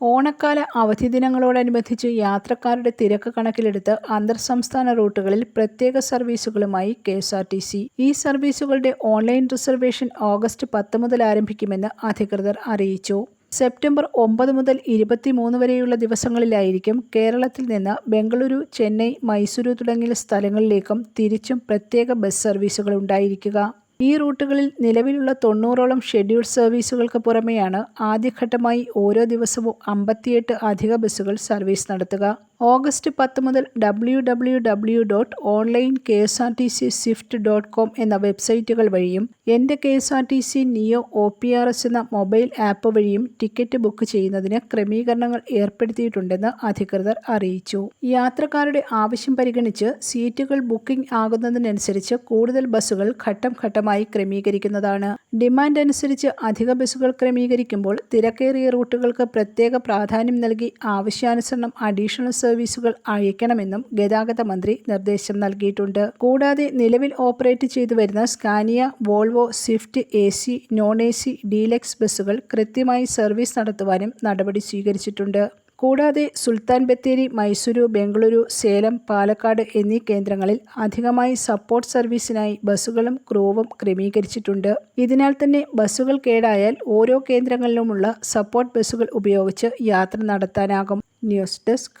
ഓണക്കാല അവധി ദിനങ്ങളോടനുബന്ധിച്ച് യാത്രക്കാരുടെ തിരക്ക് കണക്കിലെടുത്ത് അന്തർ സംസ്ഥാന റൂട്ടുകളിൽ പ്രത്യേക സർവീസുകളുമായി K S R T C. ഈ സർവീസുകളുടെ ഓൺലൈൻ റിസർവേഷൻ ഓഗസ്റ്റ് പത്ത് മുതൽ ആരംഭിക്കുമെന്ന് അധികൃതർ അറിയിച്ചു. സെപ്റ്റംബർ ഒമ്പത് മുതൽ ഇരുപത്തിമൂന്ന് വരെയുള്ള ദിവസങ്ങളിലായിരിക്കും കേരളത്തിൽ നിന്ന് ബംഗളൂരു ചെന്നൈ മൈസൂരു തുടങ്ങിയ സ്ഥലങ്ങളിലേക്കും തിരിച്ചും പ്രത്യേക ബസ് സർവീസുകൾ ഉണ്ടായിരിക്കുക. ഈ റൂട്ടുകളിൽ നിലവിലുള്ള തൊണ്ണൂറോളം ഷെഡ്യൂൾ സർവീസുകൾക്ക് പുറമെയാണ് ആദ്യഘട്ടമായി ഓരോ ദിവസവും അമ്പത്തിയെട്ട് അധിക ബസ്സുകൾ സർവീസ് നടത്തുക. ഓഗസ്റ്റ് പത്ത് മുതൽ W W W dot online K S R T C swift dot com എന്ന വെബ്സൈറ്റുകൾ വഴിയും എന്റെ K S R T C neo O P R S എന്ന മൊബൈൽ ആപ്പ് വഴിയും ടിക്കറ്റ് ബുക്ക് ചെയ്യുന്നതിന് ക്രമീകരണങ്ങൾ ഏർപ്പെടുത്തിയിട്ടുണ്ടെന്ന് അധികൃതർ അറിയിച്ചു. യാത്രക്കാരുടെ ആവശ്യം പരിഗണിച്ച് സീറ്റുകൾ ബുക്കിംഗ് ആകുന്നതിനനുസരിച്ച് കൂടുതൽ ബസ്സുകൾ ഘട്ടം ഘട്ടമായി ക്രമീകരിക്കുന്നതാണ്. ഡിമാൻഡ് അനുസരിച്ച് അധിക ബസ്സുകൾ ക്രമീകരിക്കുമ്പോൾ തിരക്കേറിയ റൂട്ടുകൾക്ക് പ്രത്യേക പ്രാധാന്യം നൽകി ആവശ്യാനുസരണം അഡീഷണൽ സർവീസുകൾ അയക്കണമെന്നും ഗതാഗത മന്ത്രി നിർദ്ദേശം നൽകിയിട്ടുണ്ട്. കൂടാതെ നിലവിൽ ഓപ്പറേറ്റ് ചെയ്തു വരുന്ന Scania Volvo swift A C non A C deluxe ബസ്സുകൾ കൃത്യമായി സർവീസ് നടത്തുവാനും നടപടി സ്വീകരിച്ചിട്ടുണ്ട്. കൂടാതെ സുൽത്താൻ ബത്തേരി മൈസൂരു ബംഗളൂരു സേലം പാലക്കാട് എന്നീ കേന്ദ്രങ്ങളിൽ അധികമായി സപ്പോർട്ട് സർവീസിനായി ബസ്സുകളും ക്രൂവും ക്രമീകരിച്ചിട്ടുണ്ട്. ഇതിനാൽ തന്നെ ബസ്സുകൾ കേടായാൽ ഓരോ കേന്ദ്രങ്ങളിലുമുള്ള സപ്പോർട്ട് ബസ്സുകൾ ഉപയോഗിച്ച് യാത്ര നടത്താനാകും. ന്യൂസ് ഡെസ്ക്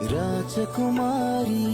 राजकुमारी